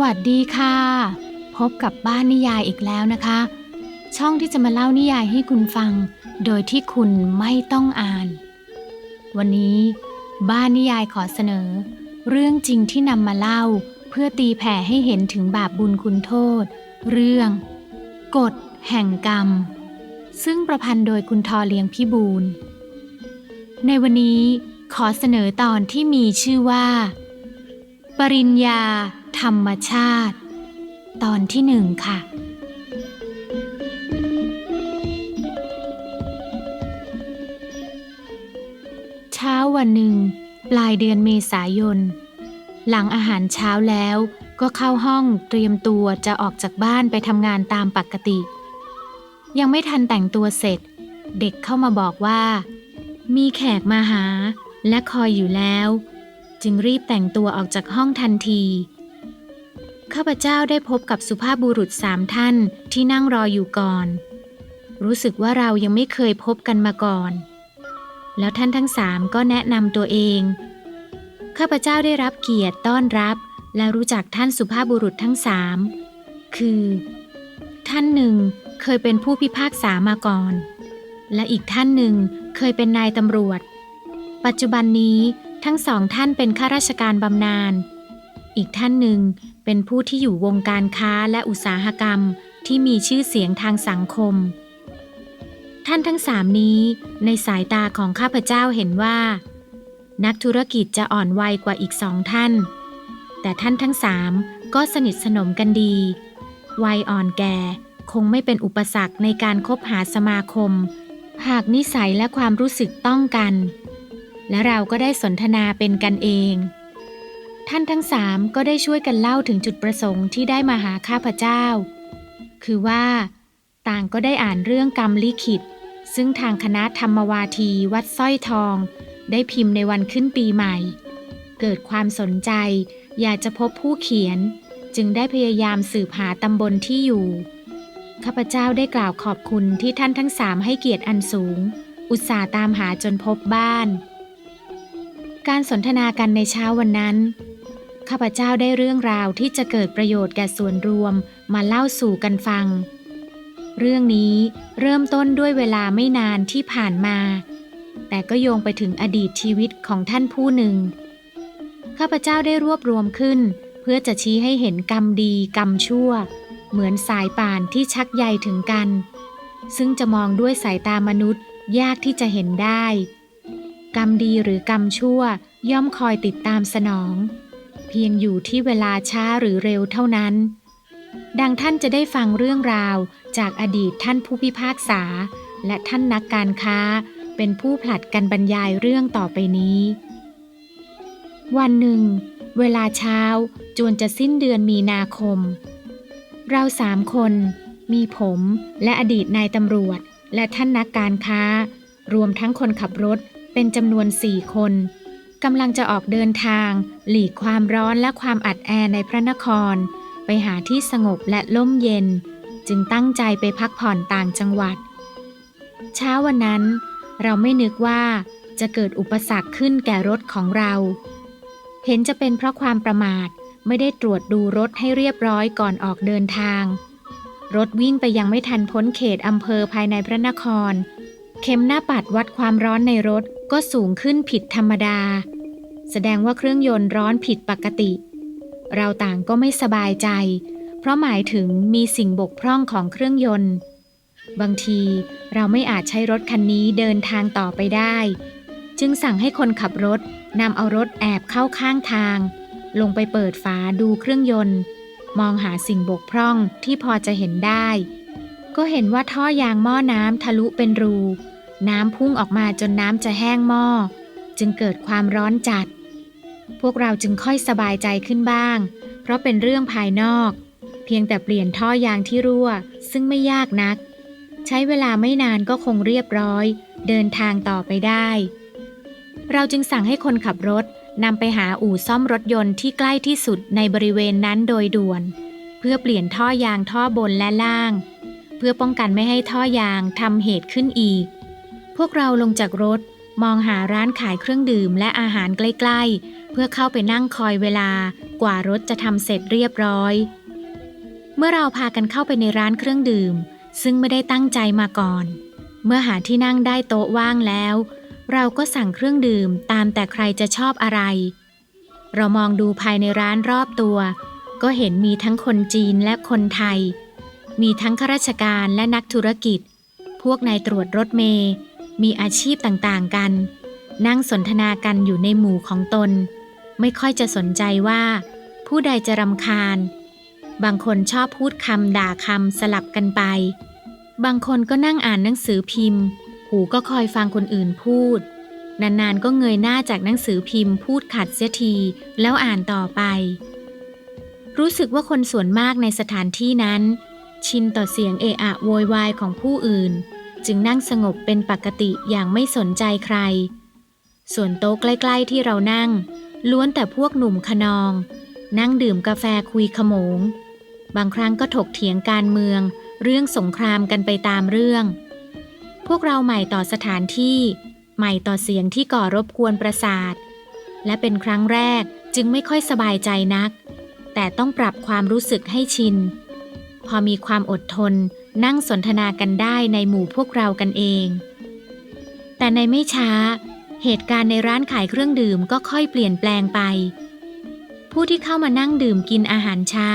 วัสดีค่ะ พบกับบ้านนิยายอีกแล้วนะคะ ช่องที่จะมาเล่านิยายให้คุณฟัง โดยที่คุณไม่ต้องอ่าน วันนี้ บ้านนิยายขอเสนอ เรื่องจริงที่นำมาเล่า เพื่อตีแผ่ให้เห็นถึงบาปบุญคุณโทษ เรื่อง กฎแห่งกรรม ซึ่งประพันธ์โดยคุณทอเลียงพิบูลในวันนี้ขอเสนอตอนที่มีชื่อว่า ปริญญา ธรรมชาติ ตอนที่หนึ่งค่ะ เช้าวันหนึ่ง ปลายเดือนเมษายน หลังอาหารเช้าแล้วก็เข้าห้องเตรียมตัวจะออกจากบ้านไปทำงานตามปกติ ยังไม่ทันแต่งตัวเสร็จ เด็กเข้ามาบอกว่า มีแขกมาหาและคอยอยู่แล้ว จึงรีบแต่งตัวออกจากห้องทันที ข้าพเจ้าได้พบกับสุภาพบุรุษสามท่านที่นั่งรออยู่ก่อน รู้สึกว่าเรายังไม่เคยพบกันมาก่อน แล้วท่านทั้งสามก็แนะนำตัวเอง ข้าพเจ้าได้รับเกียรติต้อนรับและรู้จักท่านสุภาพบุรุษทั้งสามคือ ท่านหนึ่งเคยเป็นผู้พิพากษามาก่อน และอีกท่านหนึ่งเคยเป็นนายตำรวจ ปัจจุบันนี้ทั้งสองท่านเป็นข้าราชการบำนาญ อีกท่านหนึ่ง เป็นผู้ที่อยู่วงการค้าและอุตสาหกรรมที่มีชื่อเสียงทางสังคม ท่านทั้งสามนี้ในสายตาของข้าพเจ้าเห็นว่า นักธุรกิจจะอ่อนวัยกว่าอีกสองท่าน แต่ท่านทั้งสามก็สนิทสนมกันดี วัยอ่อนแก่คงไม่เป็นอุปสรรคในการคบหาสมาคม หากนิสัยและความรู้สึกต้องกัน และเราก็ได้สนทนาเป็นกันเอง ท่านทั้งสามก็ได้ช่วยกันเล่าถึงจุดประสงค์ที่ได้มาหาข้าพเจ้า คือว่าต่างก็ได้อ่านเรื่องกรรมลิขิต ซึ่งทางคณะธรรมวาทีวัดสร้อยทอง ได้พิมพ์ในวันขึ้นปีใหม่ เกิดความสนใจ อยากจะพบผู้เขียน จึงได้พยายามสืบหาตำบลที่อยู่ ข้าพเจ้าได้กล่าวขอบคุณที่ท่านทั้งสามให้เกียรติอันสูง อุตส่าห์ตามหาจนพบบ้าน การสนทนากันในเช้าวันนั้น ข้าพเจ้าได้เรื่องราวที่จะเกิดประโยชน์แก่ส่วนรวมมาเล่าสู่กันฟัง เรื่องนี้เริ่มต้นด้วยเวลาไม่นานที่ผ่านมา แต่ก็โยงไปถึงอดีตชีวิตของท่านผู้หนึ่ง ข้าพเจ้าได้รวบรวมขึ้น เพื่อจะชี้ให้เห็นกรรมดีกรรมชั่ว เหมือนสายป่านที่ชักใยถึงกัน ซึ่งจะมองด้วยสายตามนุษย์ยากที่จะเห็นได้ กรรมดีหรือกรรมชั่วย่อมคอยติดตามสนอง เพียงอยู่ที่เวลาช้าหรือเร็วเท่านั้น ดังท่านจะได้ฟังเรื่องราวจากอดีตท่านผู้พิพากษา และท่านนักการค้าเป็นผู้ผลัดกันบรรยายเรื่องต่อไปนี้ วันหนึ่ง เวลาเช้าจวนจะสิ้นเดือนมีนาคม เราสามคน มีผมและอดีตนายตำรวจ และท่านนักการค้า รวมทั้งคนขับรถเป็นจำนวนสี่คน กำลังจะออกเดินทาง หลีกความร้อนและความอัดแอในพระนคร ไปหาที่สงบและล่มเย็น จึงตั้งใจไปพักผ่อนต่างจังหวัด เช้าวันนั้น เราไม่นึกว่าจะเกิดอุปสรรคขึ้นแก่รถของเรา เห็นจะเป็นเพราะความประมาทไม่ได้ตรวจดูรถให้เรียบร้อยก่อนออกเดินทาง รถวิ่งไปยังไม่ทันพ้นเขตอำเภอภายในพระนคร เข็มหน้าปัดวัดความร้อนในรถก็สูงขึ้นผิดธรรมดา แสดงว่าเครื่องยนต์ร้อนผิดปกติ เราต่างก็ไม่สบายใจ เพราะหมายถึงมีสิ่งบกพร่องของเครื่องยนต์ บางทีเราไม่อาจใช้รถคันนี้เดินทางต่อไปได้ จึงสั่งให้คนขับรถนำเอารถแอบเข้าข้างทาง ลงไปเปิดฝาดูเครื่องยนต์ มองหาสิ่งบกพร่องที่พอจะเห็นได้ ก็เห็นว่าท่อยางหม้อน้ำทะลุเป็นรู น้ำพุ่งออกมาจนน้ำจะแห้งหม้อจึงเกิดความร้อนจัด พวกเราจึงค่อยสบายใจขึ้นบ้าง เพราะเป็นเรื่องภายนอก เพียงแต่เปลี่ยนท่อยางที่รั่ว ซึ่งไม่ยากนัก ใช้เวลาไม่นานก็คงเรียบร้อย เดินทางต่อไปได้ เราจึงสั่งให้คนขับรถนำไปหาอู่ซ่อมรถยนต์ที่ใกล้ที่สุดในบริเวณนั้นโดยด่วน เพื่อเปลี่ยนท่อยางท่อบนและล่าง เพื่อป้องกันไม่ให้ท่อยางทำเหตุขึ้นอีก พวกเราลงจากรถ มองหาร้านขายเครื่องดื่มและอาหารใกล้ๆ เพื่อเข้าไปนั่งคอยเวลากว่ารถจะทำเสร็จเรียบร้อย เมื่อเราพากันเข้าไปในร้านเครื่องดื่ม ซึ่งไม่ได้ตั้งใจมาก่อน เมื่อหาที่นั่งได้โต๊ะว่างแล้ว เราก็สั่งเครื่องดื่มตามแต่ใครจะชอบอะไร เรามองดูภายในร้านรอบตัว ก็เห็นมีทั้งคนจีนและคนไทย มีทั้งข้าราชการและนักธุรกิจ พวกนายตรวจรถเมย์ มีอาชีพต่างๆกัน นั่งสนทนากันอยู่ในหมู่ของตน ไม่ค่อยจะสนใจว่า ผู้ใดจะรำคาญ บางคนชอบพูดคำด่าคำสลับกันไป บางคนก็นั่งอ่านหนังสือพิมพ์ หูก็คอยฟังคนอื่นพูด นานๆก็เงยหน้าจากหนังสือพิมพ์ พูดขัดเสียทีแล้วอ่านต่อไป รู้สึกว่าคนส่วนมากในสถานที่นั้น ชินต่อเสียงเอะอะโวยวายของผู้อื่น จึงนั่งสงบเป็นปกติอย่างไม่สนใจใคร ส่วนโต๊ะใกล้ ๆ ที่เรานั่ง ล้วนแต่พวกหนุ่มขนอง นั่งดื่มกาแฟคุยขโมง บางครั้งก็ถกเถียงการเมือง เรื่องสงครามกันไปตามเรื่อง พวกเราใหม่ต่อสถานที่ ใหม่ต่อเสียงที่ก่อรบกวนประสาท และเป็นครั้งแรกจึงไม่ค่อยสบายใจนัก แต่ต้องปรับความรู้สึกให้ชิน พอมีความอดทน นั่งสนทนากันได้ในหมู่พวกเรากันเอง แต่ในไม่ช้า เหตุการณ์ในร้านขายเครื่องดื่มก็ค่อยเปลี่ยนแปลงไป ผู้ที่เข้ามานั่งดื่มกินอาหารเช้า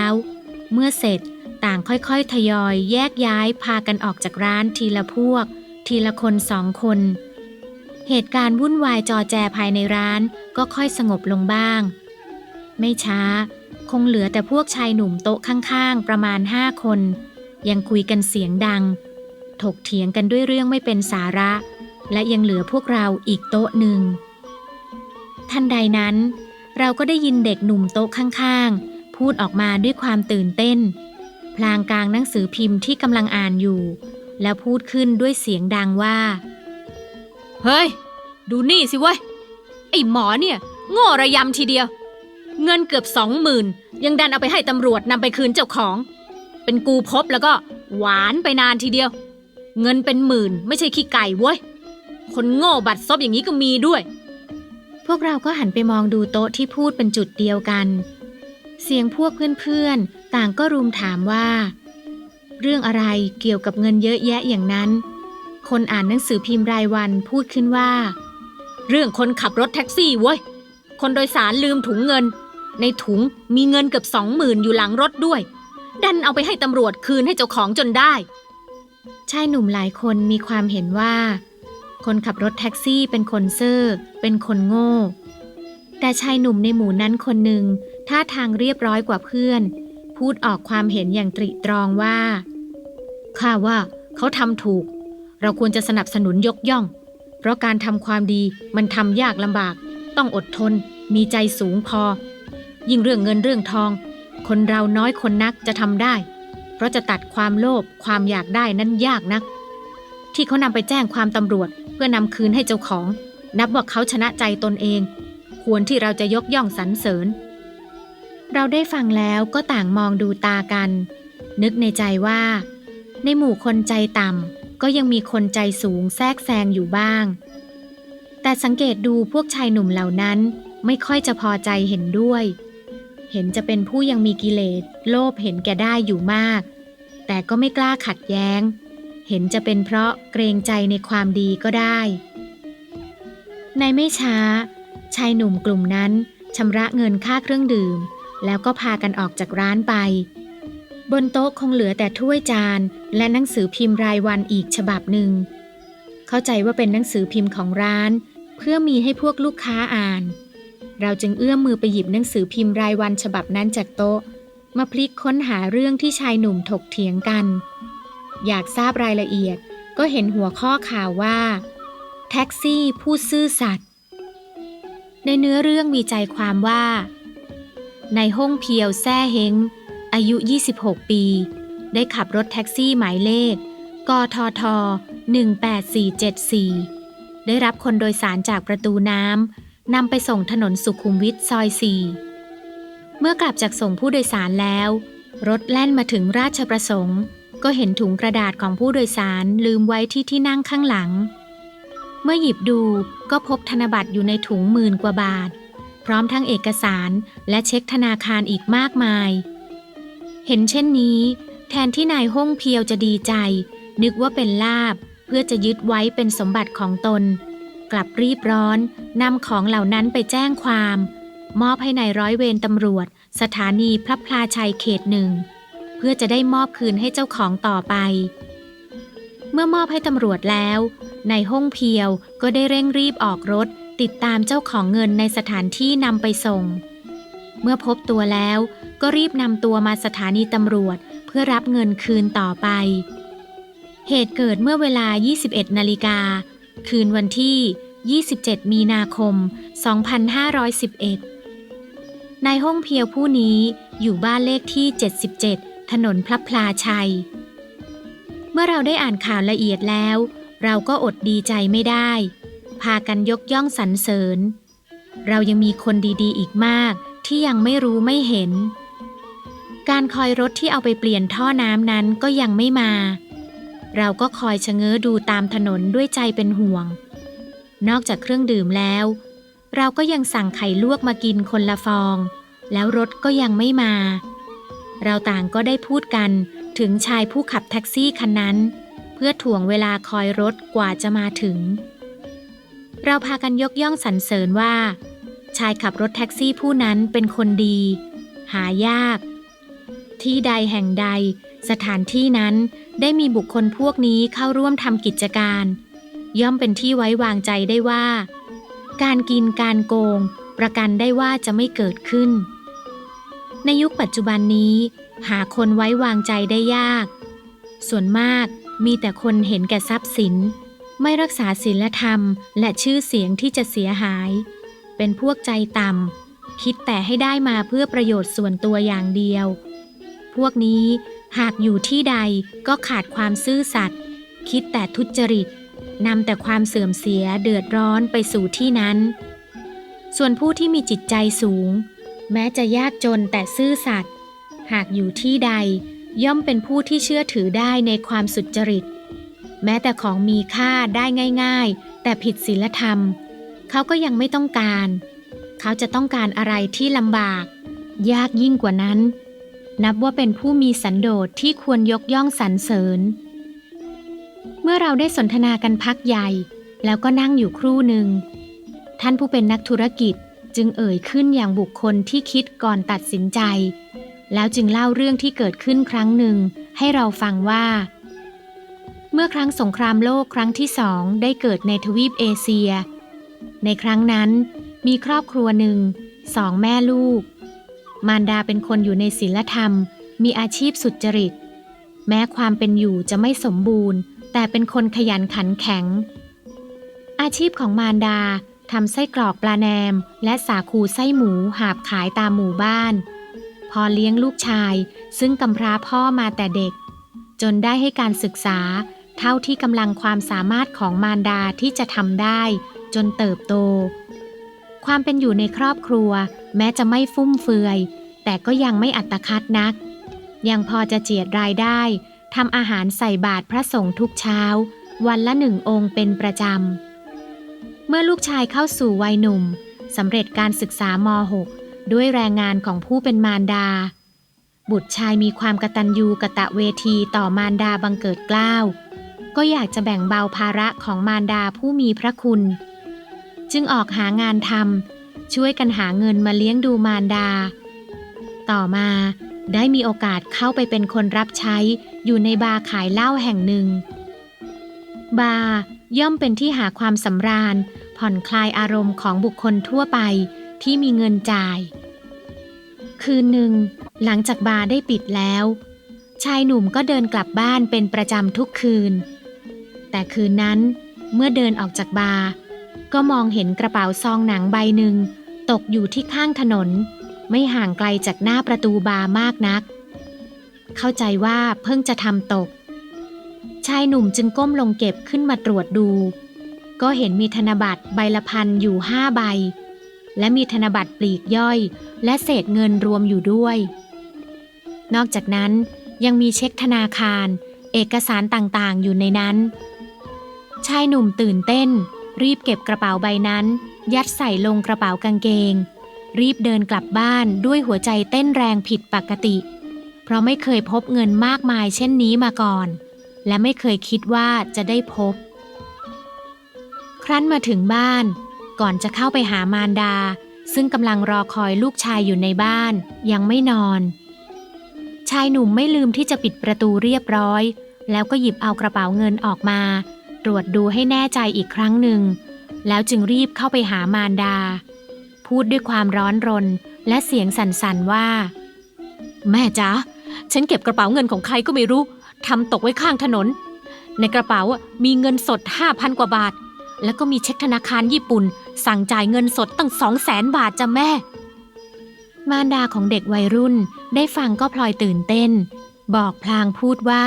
เมื่อเสร็จต่างค่อยๆ ทยอยแยกย้ายพากันออกจากร้านทีละพวก ทีละคนสองคน เหตุการณ์วุ่นวายจอแจภายในร้านก็ค่อยสงบลงบ้าง ไม่ช้า คงเหลือแต่พวกชายหนุ่มโต๊ะข้างๆ ประมาณห้าคน ยังคุยกันเสียงดัง ถกเถียงกันด้วยเรื่องไม่เป็นสาระ และยังเหลือพวกเราอีกโต๊ะหนึ่งทันใดนั้น เราก็ได้ยินเด็กหนุ่มโต๊ะข้างๆ พูดออกมาด้วยความตื่นเต้น พลางกลางหนังสือพิมพ์ที่กำลังอ่านอยู่ แล้วพูดขึ้นด้วยเสียงดังว่า เฮ้ย ดูนี่สิเว้ย ไอ้หมอเนี่ยโง่ระยำทีเดียว เงินเกือบสองหมื่นยังดันเอาไปให้ตำรวจนำไปคืนเจ้าของ เป็นกูพบแล้วก็หวานไปนานทีเดียว เงินเป็นหมื่นไม่ใช่ขี้ไก่เว้ย คนโง่บัตรซบอย่างนี้ก็มีด้วย พวกเราก็หันไปมองดูโต๊ะที่พูดเป็นจุดเดียวกัน เสียงพวกเพื่อนๆ ต่างก็รุมถามว่า เรื่องอะไรเกี่ยวกับเงินเยอะแยะอย่างนั้น คนอ่านหนังสือพิมพ์รายวันพูดขึ้นว่า เรื่องคนขับรถแท็กซี่เว้ยคนโดยสารลืมถุงเงิน ในถุงมีเงินเกือบสองหมื่นอยู่หลังรถด้วย ดันเอาไปให้ตำรวจคืนให้เจ้าของจนได้ ชายหนุ่มหลายคนมีความเห็นว่า คนขับรถแท็กซี่เป็นคนเซ่อเป็นคนโง่ แต่ชายหนุ่มในหมู่นั้นคนหนึ่งท่าทางเรียบร้อยกว่าเพื่อน พูดออกความเห็นอย่างตริตรองว่าข้าว่าเขาทำถูก เราควรจะสนับสนุนยกย่อง เพราะการทำความดีมันทำยากลำบาก ต้องอดทน มีใจสูงพอ ยิ่งเรื่องเงินเรื่องทอง คนเราน้อยคนนักจะทำได้ เพราะจะตัดความโลภความอยากได้นั้นยากนัก ที่เขานำไปแจ้งความตำรวจเพื่อนำคืนให้เจ้าของ นับว่าเขาชนะใจตนเอง ควรที่เราจะยกย่องสรรเสริญ เราได้ฟังแล้วก็ต่างมองดูตากัน นึกในใจว่า ในหมู่คนใจต่ำก็ยังมีคนใจสูงแทรกแซงอยู่บ้าง แต่สังเกตดูพวกชายหนุ่มเหล่านั้นไม่ค่อยจะพอใจเห็นด้วย เห็นจะเป็นผู้ยังมีกิเลส โลภเห็นแก่ได้อยู่มาก แต่ก็ไม่กล้าขัดแย้ง เห็นจะเป็นเพราะเกรงใจในความดีก็ได้ ในไม่ช้า ชายหนุ่มกลุ่มนั้นชำระเงินค่าเครื่องดื่ม แล้วก็พากันออกจากร้านไป บนโต๊ะคงเหลือแต่ถ้วยจานและหนังสือพิมพ์รายวันอีกฉบับหนึ่ง เข้าใจว่าเป็นหนังสือพิมพ์ของร้าน เพื่อมีให้พวกลูกค้าอ่าน เราจึงเอื้อมมือไปหยิบหนังสือพิมพ์รายวันฉบับนั้นจากโต๊ะ มาพลิกค้นหาเรื่องที่ชายหนุ่มถกเถียงกัน อยากทราบรายละเอียดก็เห็นหัวข้อข่าวว่า แท็กซี่ผู้ซื่อสัตย์ในเนื้อเรื่องมีใจความว่า ในห้องเพียวแซ่เฮงอายุ 26 ปี ได้ขับรถแท็กซี่หมายเลข กทท 18474 ได้รับคนโดยสารจากประตูน้ำ นำไปส่งถนนสุขุมวิทซอย4เมื่อกลับจากส่งผู้โดยสารแล้ว รถแล่นมาถึงราชประสงค์ ก็เห็นถุงกระดาษของผู้โดยสารลืมไว้ที่ที่นั่งข้างหลัง เมื่อหยิบดูก็พบธนบัตรอยู่ในถุงหมื่นกว่าบาท พร้อมทั้งเอกสารและเช็คธนาคารอีกมากมาย เห็นเช่นนี้ แทนที่นายห้องเพียวจะดีใจ นึกว่าเป็นลาบเพื่อจะยึดไว้เป็นสมบัติของตน กลับรีบร้อนนำของเหล่านั้นไปแจ้งความ มอบให้ในายร้อยเวรตำรวจ สถานีพระพลาชัยเขตหนึ่ง เพื่อจะได้มอบคืนให้เจ้าของต่อไป เมื่อมอบให้ตำรวจแล้วนายห้องเพียวก็ได้เร่งรีบออกรถ ติดตามเจ้าของเงินในสถานที่นำไปส่ง เมื่อพบตัวแล้วก็รีบนำตัวมาสถานีตำรวจเพื่อรับเงินคืนต่อไป เหตุเกิดเมื่อเวลา 21 นาฬิกา คืนวันที่ 27 มีนาคม 2511 นายห้องเพียวผู้นี้อยู่บ้านเลขที่ 77 ถนนพระพลาชัย เมื่อเราได้อ่านข่าวละเอียดแล้ว เราก็อดดีใจไม่ได้ พากันยกย่องสรรเสริญ เรายังมีคนดีๆ อีกมากที่ยังไม่รู้ไม่เห็น การคอยรถที่เอาไปเปลี่ยนท่อน้ำนั้นก็ยังไม่มา เราก็คอยชะเง้อดูตามถนนด้วยใจเป็นห่วง นอกจากเครื่องดื่มแล้ว เราก็ยังสั่งไข่ลวกมากินคนละฟอง แล้วรถก็ยังไม่มา เราต่างก็ได้พูดกันถึงชายผู้ขับแท็กซี่คันนั้น เพื่อถ่วงเวลาคอยรถกว่าจะมาถึง เราพากันยกย่องสรรเสริญว่า ชายขับรถแท็กซี่ผู้นั้นเป็นคนดี หายาก ที่ใดแห่งใด สถานที่นั้น ได้มีบุคคลพวกนี้เข้าร่วมทำกิจการ ย่อมเป็นที่ไว้วางใจได้ว่า การกินการโกง ประกันได้ว่าจะไม่เกิดขึ้น ในยุคปัจจุบันนี้ หาคนไว้วางใจได้ยาก ส่วนมากมีแต่คนเห็นแก่ทรัพย์สิน ไม่รักษาศีลธรรม และชื่อเสียงที่จะเสียหาย เป็นพวกใจต่ำคิดแต่ให้ได้มาเพื่อประโยชน์ส่วนตัวอย่างเดียว พวกนี้ หากอยู่ที่ใดก็ขาดความซื่อสัตย์คิดแต่ทุจริตนำแต่ความเสื่อมเสียเดือดร้อนไปสู่ที่นั้น ส่วนผู้ที่มีจิตใจสูง แม้จะยากจนแต่ซื่อสัตย์หากอยู่ที่ใดย่อมเป็นผู้ที่เชื่อถือได้ในความสุจริต แม้แต่ของมีค่าได้ง่าย ๆ แต่ผิดศีลธรรม เขาก็ยังไม่ต้องการ เขาจะต้องการอะไรที่ลำบาก ยากยิ่งกว่านั้น นับว่าเป็นผู้มีสันโดษที่ควรยกย่องสรรเสริญ เมื่อเราได้สนทนากันพักใหญ่ แล้วก็นั่งอยู่ครู่หนึ่ง ท่านผู้เป็นนักธุรกิจจึงเอ่ยขึ้นอย่างบุคคลที่คิดก่อนตัดสินใจ แล้วจึงเล่าเรื่องที่เกิดขึ้นครั้งหนึ่ง ให้เราฟังว่า เมื่อครั้งสงครามโลกครั้งที่สองได้เกิดในทวีปเอเชีย ในครั้งนั้นมีครอบครัวหนึ่งสองแม่ลูก มารดาเป็นคนอยู่ในศีลธรรม มีอาชีพสุจริต แม้ความเป็นอยู่จะไม่สมบูรณ์ แต่เป็นคนขยันขันแข็ง อาชีพของมารดาทำไส้กรอกปลาแนม และสาคูไส้หมูหาบขายตามหมู่บ้าน พอเลี้ยงลูกชายซึ่งกำพร้าพ่อมาแต่เด็ก จนได้ให้การศึกษา เท่าที่กำลังความสามารถของมารดาที่จะทำได้ จนเติบโต ความเป็นอยู่ในครอบครัว แม้จะไม่ฟุ่มเฟือย แต่ก็ยังไม่อัตคัดนัก ยังพอจะเจียดรายได้ทำอาหารใส่บาตรพระสงฆ์ทุกเช้า วันละหนึ่งองค์เป็นประจำ เมื่อลูกชายเข้าสู่วัยหนุ่มสำเร็จการศึกษาม .6 ด้วยแรงงานของผู้เป็นมารดา บุตรชายมีความกตัญญูกะตะเวทีต่อมารดาบังเกิดกล้าว ก็อยากจะแบ่งเบาภาระของมารดาผู้มีพระคุณ จึงออกหางานทำช่วยกันหาเงินมาเลี้ยงดูมารดา ต่อมาได้มีโอกาสเข้าไปเป็นคนรับใช้อยู่ในบาร์ขายเหล้าแห่งหนึ่ง บาร์ย่อมเป็นที่หาความสำราญ ผ่อนคลายอารมณ์ของบุคคลทั่วไปที่มีเงินจ่าย คืนหนึ่ง หลังจากบาร์ได้ปิดแล้ว ชายหนุ่มก็เดินกลับบ้านเป็นประจำทุกคืน แต่คืนนั้นเมื่อเดินออกจากบาร์ ก็มองเห็นกระเป๋าซองหนังใบหนึ่ง ตกอยู่ที่ข้างถนน ไม่ห่างไกลจากหน้าประตูบาร์มากนัก เข้าใจว่าเพิ่งจะทำตก ชายหนุ่มจึงก้มลงเก็บขึ้นมาตรวจดู ก็เห็นมีธนบัตรใบละพันอยู่ห้าใบ และมีธนบัตรปลีกย่อย และเศษเงินรวมอยู่ด้วย นอกจากนั้นยังมีเช็คธนาคาร เอกสารต่างๆ อยู่ในนั้น ชายหนุ่มตื่นเต้น รีบเก็บกระเป๋าใบนั้น ยัดใส่ลงกระเป๋ากางเกง รีบเดินกลับบ้านด้วยหัวใจเต้นแรงผิดปกติ เพราะไม่เคยพบเงินมากมายเช่นนี้มาก่อน และไม่เคยคิดว่าจะได้พบ ครั้นมาถึงบ้าน ก่อนจะเข้าไปหามารดา ซึ่งกำลังรอคอยลูกชายอยู่ในบ้าน ยังไม่นอน ชายหนุ่มไม่ลืมที่จะปิดประตูเรียบร้อย แล้วก็หยิบเอากระเป๋าเงินออกมา รวจดูให้แน่ใจอีกครั้งหนึ่ง แล้วจึงรีบเข้าไปหามารดา พูดด้วยความร้อนรนและเสียงสั่นๆว่า แม่จ๊ะฉันเก็บกระเป๋าเงินของใครก็ไม่รู้ทำตกไว้ข้างถนน ในกระเป๋ามีเงินสดห้าพันกว่าบาท แล้วก็มีเช็คธนาคารญี่ปุ่น สั่งจ่ายเงินสดตั้งสองแสนบาทจ้ะแม่ มารดาของเด็กวัยรุ่นได้ฟังก็พลอยตื่นเต้น บอกพลางพูดว่า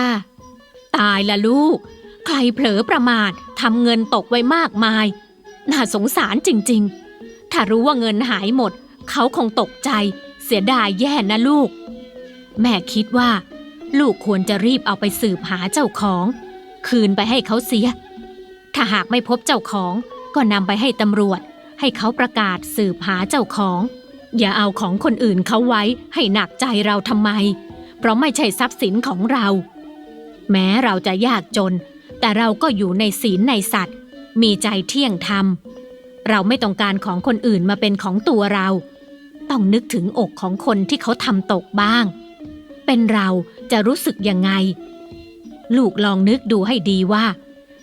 ตายละลูก ใครเผลอประมาททำเงินตกไว้มากมาย น่าสงสารจริงๆ ถ้ารู้ว่าเงินหายหมด เขาคงตกใจ เสียดายแย่นะลูก แม่คิดว่า ลูกควรจะรีบเอาไปสืบหาเจ้าของ คืนไปให้เขาเสีย ถ้าหากไม่พบเจ้าของ ก็นำไปให้ตำรวจ ให้เขาประกาศสืบหาเจ้าของ อย่าเอาของคนอื่นเขาไว้ให้หนักใจเราทำไม เพราะไม่ใช่ทรัพย์สินของเรา แม้เราจะยากจน แต่เราก็อยู่ในศีลในสัตว์ มีใจเที่ยงธรรม เราไม่ต้องการของคนอื่นมาเป็นของตัวเรา ต้องนึกถึงอกของคนที่เขาทำตกบ้าง เป็นเราจะรู้สึกยังไง ลูกลองนึกดูให้ดีว่า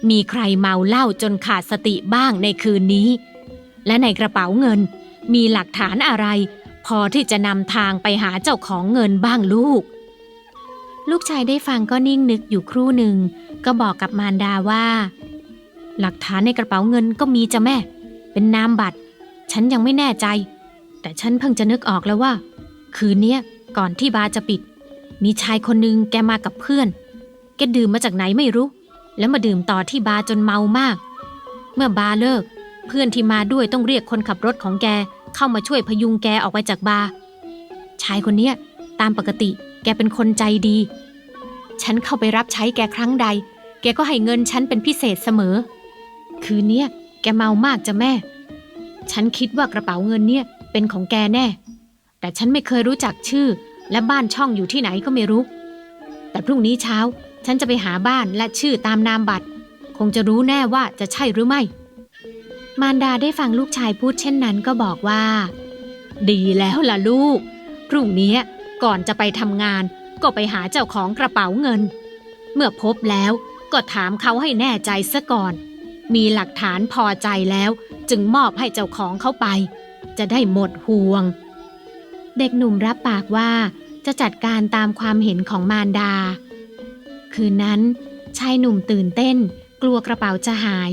มีใครเมาเหล้าจนขาดสติบ้างในคืนนี้ และในกระเป๋าเงินมีหลักฐานอะไร พอที่จะนำทางไปหาเจ้าของเงินบ้างลูก ลูกชายได้ฟังก็นิ่งนึกอยู่ครู่หนึ่ง ก็บอกกับมารดาว่า หลักฐานในกระเป๋าเงินก็มีจ้ะแม่ เป็นนามบัตร ฉันยังไม่แน่ใจ แต่ฉันเพิ่งจะนึกออกแล้วว่า คืนเนี้ยก่อนที่บาร์จะปิด มีชายคนหนึ่งแกมากับเพื่อน แกดื่มมาจากไหนไม่รู้ แล้วมาดื่มต่อที่บาร์จนเมามาก เมื่อบาร์เลิก เพื่อนที่มาด้วยต้องเรียกคนขับรถของแกเข้ามาช่วยพยุงแกออกไปจากบาร์ชายคนเนี้ย ตามปกติแกเป็นคนใจดี ฉันเข้าไปรับใช้แกครั้งใด แกก็ให้เงินฉันเป็นพิเศษเสมอ คืนเนี้ยแกเมามากจ้ะแม่ ฉันคิดว่ากระเป๋าเงินเนี่ยเป็นของแกแน่ แต่ฉันไม่เคยรู้จักชื่อ และบ้านช่องอยู่ที่ไหนก็ไม่รู้ แต่พรุ่งนี้เช้าฉันจะไปหาบ้านและชื่อตามนามบัตร คงจะรู้แน่ว่าจะใช่หรือไม่ มารดาได้ฟังลูกชายพูดเช่นนั้นก็บอกว่า ดีแล้วล่ะลูก พรุ่งนี้ ก่อนจะไปทำงานก็ไปหาเจ้าของกระเป๋าเงิน เมื่อพบแล้วก็ถามเขาให้แน่ใจซะก่อน มีหลักฐานพอใจแล้วจึงมอบให้เจ้าของเขาไป จะได้หมดห่วง เด็กหนุ่มรับปากว่าจะจัดการตามความเห็นของมารดา คืนนั้น ชายหนุ่มตื่นเต้น กลัวกระเป๋าจะหาย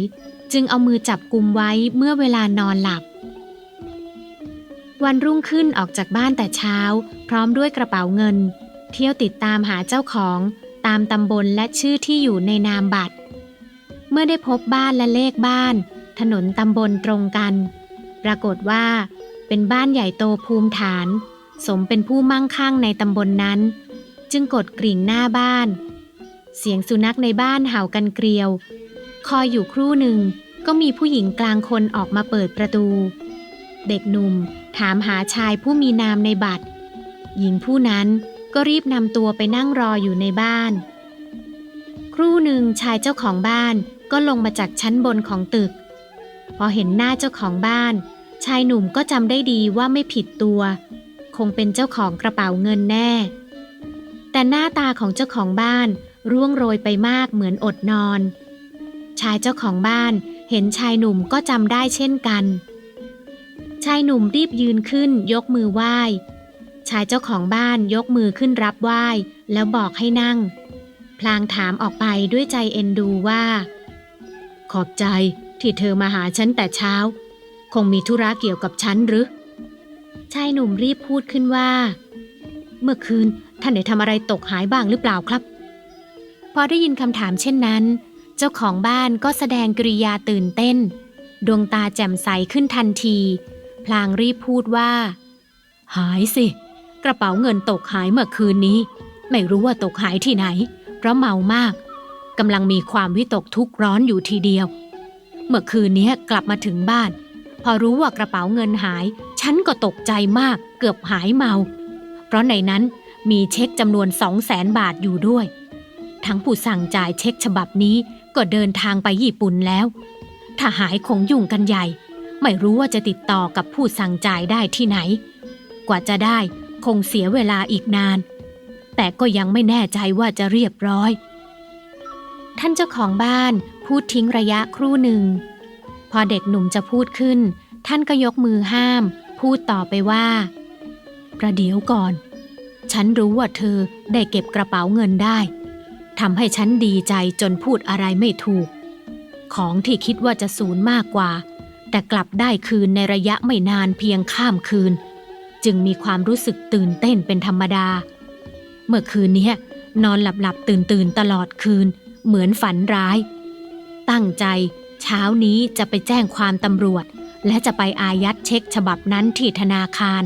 จึงเอามือจับกุมไว้เมื่อเวลานอนหลับ วันรุ่งขึ้นออกจากบ้านแต่เช้า พร้อมด้วยกระเป๋าเงิน เที่ยวติดตามหาเจ้าของ ตามตำบลและชื่อที่อยู่ในนามบัตร เมื่อได้พบบ้านและเลขบ้าน ถนนตำบลตรงกัน ปรากฏว่า เป็นบ้านใหญ่โตภูมิฐาน สมเป็นผู้มั่งคั่งในตำบลนนั้น จึงกดกริ่งหน้าบ้าน เสียงสุนัขในบ้านเห่ากันเกลียว คอยอยู่ครู่หนึ่งก็มีผู้หญิงกลางคนออกมาเปิดประตู เด็กหนุ่ม ถามหาชายผู้มีนามในบัตร หญิงผู้นั้นก็รีบนำตัวไปนั่งรออยู่ในบ้าน ครู่หนึ่งชายเจ้าของบ้านก็ลงมาจากชั้นบนของตึก พอเห็นหน้าเจ้าของบ้าน ชายหนุ่มก็จำได้ดีว่าไม่ผิดตัว คงเป็นเจ้าของกระเป๋าเงินแน่ แต่หน้าตาของเจ้าของบ้านร่วงโรยไปมากเหมือนอดนอน ชายเจ้าของบ้านเห็นชายหนุ่มก็จำได้เช่นกัน ชายหนุ่มรีบยืนขึ้นยกมือไหว้ ชายเจ้าของบ้านยกมือขึ้นรับไหว้ แล้วบอกให้นั่ง พลางถามออกไปด้วยใจเอ็นดูว่า ขอบใจที่เธอมาหาฉันแต่เช้า คงมีธุระเกี่ยวกับฉันหรือ ชายหนุ่มรีบพูดขึ้นว่า เมื่อคืนท่านได้ทำอะไรตกหายบ้างหรือเปล่าครับ พอได้ยินคำถามเช่นนั้น เจ้าของบ้านก็แสดงกริยาตื่นเต้น ดวงตาแจ่มใสขึ้นทันที พลางรีบพูดว่า หายสิ กระเป๋าเงินตกหายเมื่อคืนนี้ ไม่รู้ว่าตกหายที่ไหน เพราะเมามากกำลังมีความวิตกทุกข์ร้อนอยู่ทีเดียว เมื่อคืนนี้กลับมาถึงบ้าน พอรู้ว่ากระเป๋าเงินหาย ฉันก็ตกใจมากเกือบหายเมา เพราะในนั้นมีเช็คจำนวนสองแสนบาทอยู่ด้วย ทั้งผู้สั่งจ่ายเช็คฉบับนี้ก็เดินทางไปญี่ปุ่นแล้ว ถ้าหายคงยุ่งกันใหญ่ ไม่รู้ว่าจะติดต่อกับผู้สั่งจ่ายได้ที่ไหน กว่าจะได้คงเสียเวลาอีกนาน แต่ก็ยังไม่แน่ใจว่าจะเรียบร้อย ท่านเจ้าของบ้านพูดทิ้งระยะครู่หนึ่ง พอเด็กหนุ่มจะพูดขึ้น ท่านก็ยกมือห้าม พูดต่อไปว่า ประเดี๋ยวก่อน ฉันรู้ว่าเธอได้เก็บกระเป๋าเงินได้ทำให้ฉันดีใจจนพูดอะไรไม่ถูก ของที่คิดว่าจะสูญมากกว่า แต่กลับได้คืนในระยะไม่นานเพียงข้ามคืน จึงมีความรู้สึกตื่นเต้นเป็นธรรมดา เมื่อคืนนี้นอนหลับหลับตื่นตื่นๆตลอดคืน เหมือนฝันร้าย ตั้งใจเช้านี้จะไปแจ้งความตำรวจ และจะไปอายัดเช็คฉบับนั้นที่ธนาคาร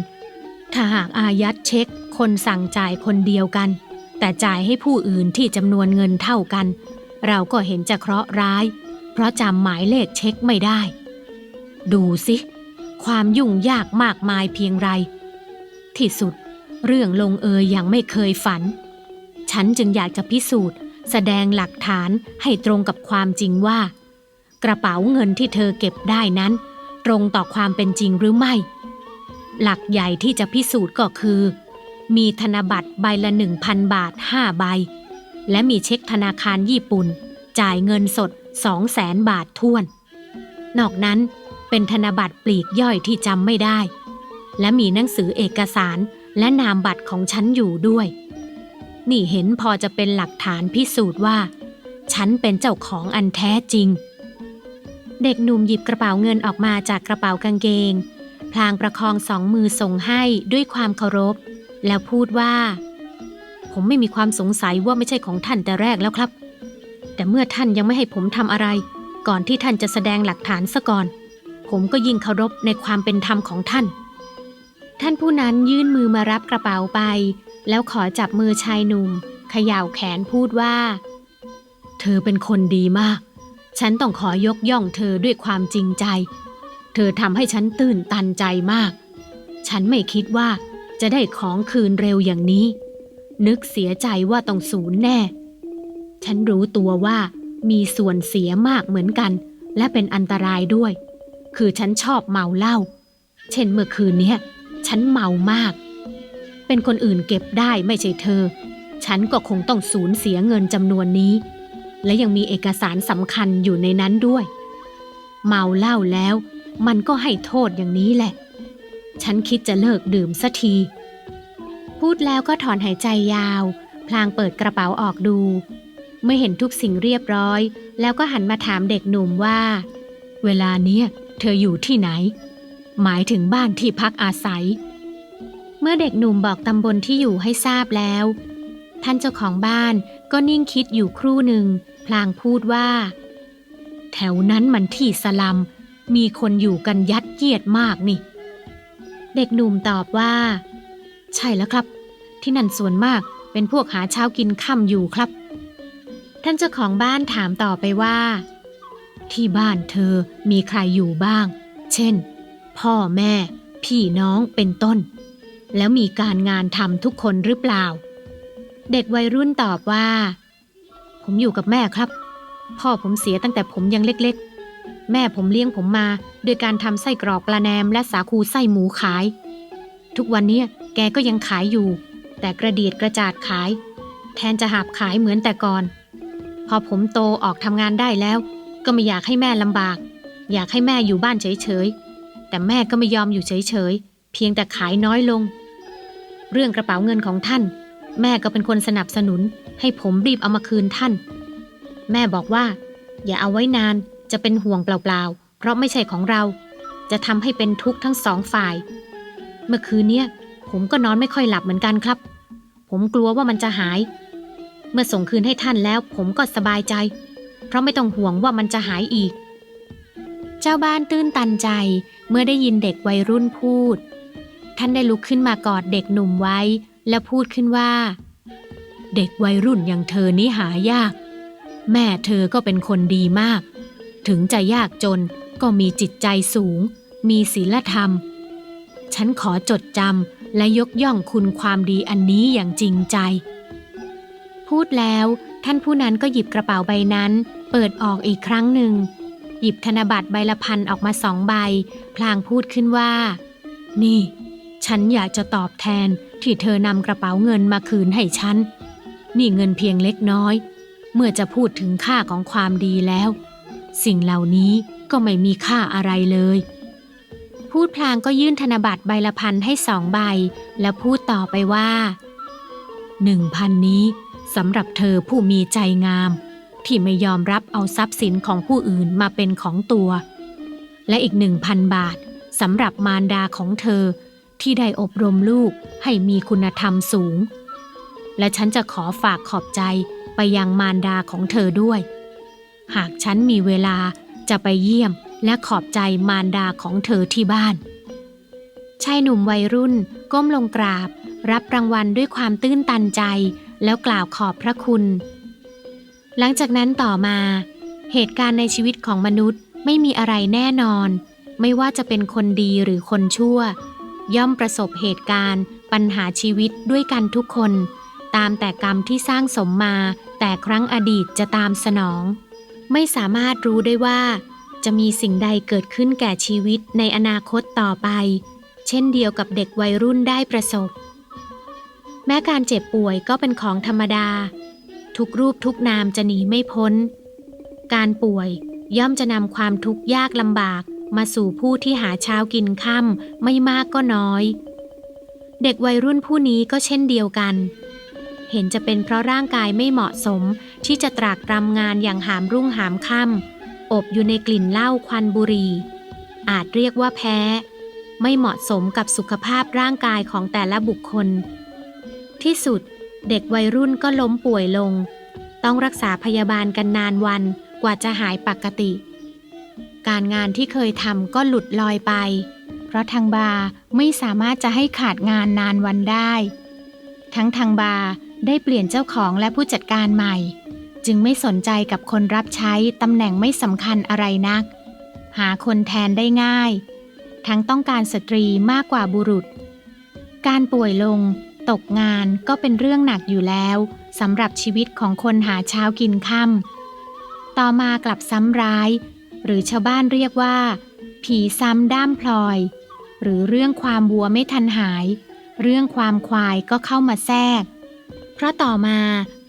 ถ้าหากอายัดเช็คคนสั่งจ่ายคนเดียวกัน แต่จ่ายให้ผู้อื่นที่จำนวนเงินเท่ากัน เราก็เห็นจะเคราะห์ร้าย เพราะจำหมายเลขเช็คไม่ได้ ดูสิ ความยุ่งยากมากมายเพียงไร ที่สุดเรื่องลงเอยอย่างไม่เคยฝัน ฉันจึงอยากจะพิสูจน์ แสดงหลักฐานให้ตรงกับความจริงว่า กระเป๋าเงินที่เธอเก็บได้นั้น ตรงต่อความเป็นจริงหรือไม่ หลักใหญ่ที่จะพิสูจน์ก็คือ มีธนบัตรใบละหนึ่งพันบาทห้าใบ และมีเช็คธนาคารญี่ปุ่น จ่ายเงินสดสองแสนบาทท้วน นอกนั้น เป็นธนบัตรปลีกย่อยที่จำไม่ได้ และมีหนังสือเอกสารและนามบัตรของฉันอยู่ด้วย นี่เห็นพอจะเป็นหลักฐานพิสูจน์ว่า ฉันเป็นเจ้าของอันแท้จริง เด็กหนุ่มหยิบกระเป๋าเงินออกมาจากกระเป๋ากางเกง พลางประคองสองมือส่งให้ด้วยความเคารพ แล้วพูดว่า ผมไม่มีความสงสัยว่าไม่ใช่ของท่านแต่แรกแล้วครับ แต่เมื่อท่านยังไม่ให้ผมทำอะไร ก่อนที่ท่านจะแสดงหลักฐานซะก่อน ผมก็ยิ่งเคารพในความเป็นธรรมของท่าน ท่านผู้นั้นยื่นมือมารับกระเป๋าไป แล้วขอจับมือชายหนุ่มเขย่าแขนพูดว่า เธอเป็นคนดีมาก ฉันต้องขอยกย่องเธอด้วยความจริงใจ เธอทำให้ฉันตื่นตันใจมาก ฉันไม่คิดว่าจะได้ของคืนเร็วอย่างนี้ นึกเสียใจว่าต้องสูญแน่ ฉันรู้ตัวว่ามีส่วนเสียมากเหมือนกัน และเป็นอันตรายด้วย คือฉันชอบเมาเหล้า เช่นเมื่อคืนเนี้ยฉันเมามาก เป็นคนอื่นเก็บได้ไม่ใช่เธอ ฉันก็คงต้องสูญเสียเงินจำนวนนี้ และยังมีเอกสารสำคัญอยู่ในนั้นด้วย เมาเหล้าแล้ว มันก็ให้โทษอย่างนี้แหละ ฉันคิดจะเลิกดื่มสักที พูดแล้วก็ถอนหายใจยาว พลางเปิดกระเป๋าออกดู เมื่อเห็นทุกสิ่งเรียบร้อย แล้วก็หันมาถามเด็กหนุ่มว่า เวลาเนี้ย เธออยู่ที่ไหน หมายถึงบ้านที่พักอาศัย เมื่อเด็กหนุ่มบอกตำบลที่อยู่ให้ทราบแล้ว ท่านเจ้าของบ้านก็นิ่งคิดอยู่ครู่หนึ่ง พลางพูดว่า แถวนั้นมันที่สลัม มีคนอยู่กันยัดเยียดมากนี่ เด็กหนุ่มตอบว่า ใช่แล้วครับ ที่นั่นส่วนมากเป็นพวกหาเช้ากินค่ำอยู่ครับ ท่านเจ้าของบ้านถามต่อไปว่า ที่บ้านเธอมีใครอยู่บ้าง เช่น พ่อแม่ พี่น้องเป็นต้น แล้วมีการงานทำทุกคนหรือเปล่า เด็กวัยรุ่นตอบว่า ผมอยู่กับแม่ครับ พ่อผมเสียตั้งแต่ผมยังเล็กๆ แม่ผมเลี้ยงผมมาโดยการทำไส้กรอกปลาแนมและสาคูไส้หมูขาย ทุกวันนี้แกก็ยังขายอยู่ แต่กระเดียดกระจาดขาย แทนจะหาบขายเหมือนแต่ก่อน พอผมโตออกทำงานได้แล้ว ก็ไม่อยากให้แม่ลำบาก อยากให้แม่อยู่บ้านเฉยๆ แต่แม่ก็ไม่ยอมอยู่เฉยๆ เพียงแต่ขายน้อยลง เรื่องกระเป๋าเงินของท่าน แม่ก็เป็นคนสนับสนุน ให้ผมรีบเอามาคืนท่าน แม่บอกว่า อย่าเอาไว้นานจะเป็นห่วงเปล่าๆ เพราะไม่ใช่ของเรา จะทำให้เป็นทุกข์ทั้งสองฝ่าย เมื่อคืนเนี้ยผมก็นอนไม่ค่อยหลับเหมือนกันครับ ผมกลัวว่ามันจะหาย เมื่อส่งคืนให้ท่านแล้ว ผมก็สบายใจ เพราะไม่ต้องห่วงว่ามันจะหายอีก เจ้าบ้านตื้นตันใจเมื่อได้ยินเด็กวัยรุ่นพูด ท่านได้ลุกขึ้นมากอดเด็กหนุ่มไว้ และพูดขึ้นว่า เด็กวัยรุ่นอย่างเธอนี้หายาก แม่เธอก็เป็นคนดีมาก ถึงจะยากจนก็มีจิตใจสูง มีศีลธรรม ฉันขอจดจำและยกย่องคุณความดีอันนี้อย่างจริงใจ พูดแล้วท่านผู้นั้นก็หยิบกระเป๋าใบนั้น เปิดออกอีกครั้งหนึ่ง หยิบธนบัตรใบละพันออกมาสองใบ พลางพูดขึ้นว่า นี่ ฉันอยากจะตอบแทนที่เธอนำกระเป๋าเงินมาคืนให้ฉัน นี่เงินเพียงเล็กน้อย เมื่อจะพูดถึงค่าของความดีแล้ว สิ่งเหล่านี้ก็ไม่มีค่าอะไรเลย พูดพลางก็ยื่นธนบัตรใบละพันให้สองใบ แล้วพูดต่อไปว่าหนึ่งพันนี้สำหรับเธอผู้มีใจงาม ที่ไม่ยอมรับเอาทรัพย์สินของผู้อื่นมาเป็นของตัว และอีกหนึ่งพันบาทสำหรับมารดาของเธอที่ได้อบรมลูกให้มีคุณธรรมสูง และฉันจะขอฝากขอบใจไปยังมารดาของเธอด้วย หากฉันมีเวลาจะไปเยี่ยมและขอบใจมารดาของเธอที่บ้าน ชายหนุ่มวัยรุ่นก้มลงกราบ รับรางวัลด้วยความตื้นตันใจ แล้วกล่าวขอบพระคุณ หลังจากนั้นต่อมา เหตุการณ์ในชีวิตของมนุษย์ไม่มีอะไรแน่นอน ไม่ว่าจะเป็นคนดีหรือคนชั่ว ย่อมประสบเหตุการณ์ ปัญหาชีวิตด้วยกันทุกคน ตามแต่กรรมที่สร้างสมมา แต่ครั้งอดีตจะตามสนอง ไม่สามารถรู้ได้ว่า จะมีสิ่งใดเกิดขึ้นแก่ชีวิตในอนาคตต่อไป เช่นเดียวกับเด็กวัยรุ่นได้ประสบ แม้การเจ็บป่วยก็เป็นของธรรมดา ทุกรูปทุกนามจะหนีไม่พ้น การป่วยย่อมจะนำความทุกข์ยากลำบากมาสู่ผู้ที่หาเช้ากินค่ำไม่มากก็น้อย เด็กวัยรุ่นผู้นี้ก็เช่นเดียวกัน เห็นจะเป็นเพราะร่างกายไม่เหมาะสมที่จะตรากตรำงานอย่างหามรุ่งหามค่ำอบอยู่ในกลิ่นเหล้าควันบุหรี่อาจเรียกว่าแพ้ ไม่เหมาะสมกับสุขภาพร่างกายของแต่ละบุคคล ที่สุด เด็กวัยรุ่นก็ล้มป่วยลง ต้องรักษาพยาบาลกันนานวันกว่าจะหายปกติ การงานที่เคยทำก็หลุดลอยไป เพราะทางบาร์ไม่สามารถจะให้ขาดงานนานวันได้ ทั้งทางบาร์ได้เปลี่ยนเจ้าของและผู้จัดการใหม่ จึงไม่สนใจกับคนรับใช้ตำแหน่งไม่สำคัญอะไรนัก หาคนแทนได้ง่าย ทั้งต้องการสตรีมากกว่าบุรุษ การป่วยลง ตกงานก็เป็นเรื่องหนักอยู่แล้วสำหรับชีวิตของคนหาเช้ากินค่ำต่อมากลับซ้ำร้าย หรือชาวบ้านเรียกว่า ผีซ้ำด้ามพลอย หรือเรื่องความวัวไม่ทันหาย เรื่องความควายก็เข้ามาแทรก เพราะต่อมา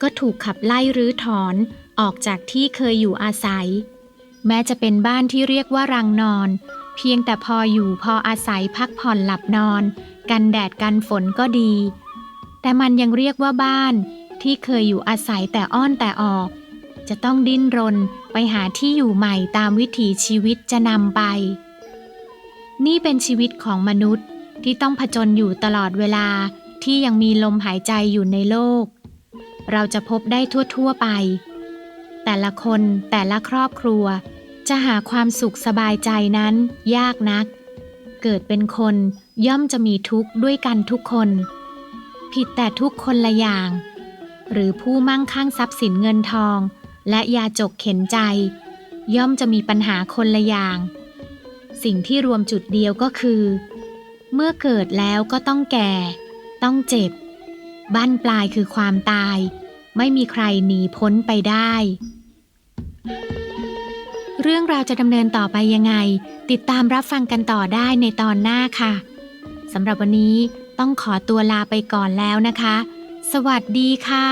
ก็ถูกขับไล่รื้อถอนออกจากที่เคยอยู่อาศัย แม้จะเป็นบ้านที่เรียกว่ารังนอน เพียงแต่พออยู่พออาศัยพักผ่อนหลับนอน กันแดดกันฝนก็ดี แต่มันยังเรียกว่าบ้านที่เคยอยู่อาศัยแต่อ้อนแต่ออก จะต้องดิ้นรนไปหาที่อยู่ใหม่ตามวิถีชีวิตจะนำไป นี่เป็นชีวิตของมนุษย์ที่ต้องผจญอยู่ตลอดเวลาที่ยังมีลมหายใจอยู่ในโลก เราจะพบได้ทั่วๆไป แต่ละคนแต่ละครอบครัว จะหาความสุขสบายใจนั้นยากนัก เกิดเป็นคนย่อมจะมีทุกข์ด้วยกันทุกคน ผิดแต่ทุกคนละอย่าง หรือผู้มั่งคั่งทรัพย์สินเงินทอง และยาจกเข็นใจ ย่อมจะมีปัญหาคนละอย่าง สิ่งที่รวมจุดเดียวก็คือ เมื่อเกิดแล้วก็ต้องแก่ ต้องเจ็บบั้นปลายคือความตาย ไม่มีใครหนีพ้นไปได้ เรื่องราวจะดำเนินต่อไปยังไง ติดตามรับฟังกันต่อได้ในตอนหน้าค่ะสำหรับวันนี้ ต้องขอตัวลาไปก่อนแล้วนะคะ สวัสดีค่ะ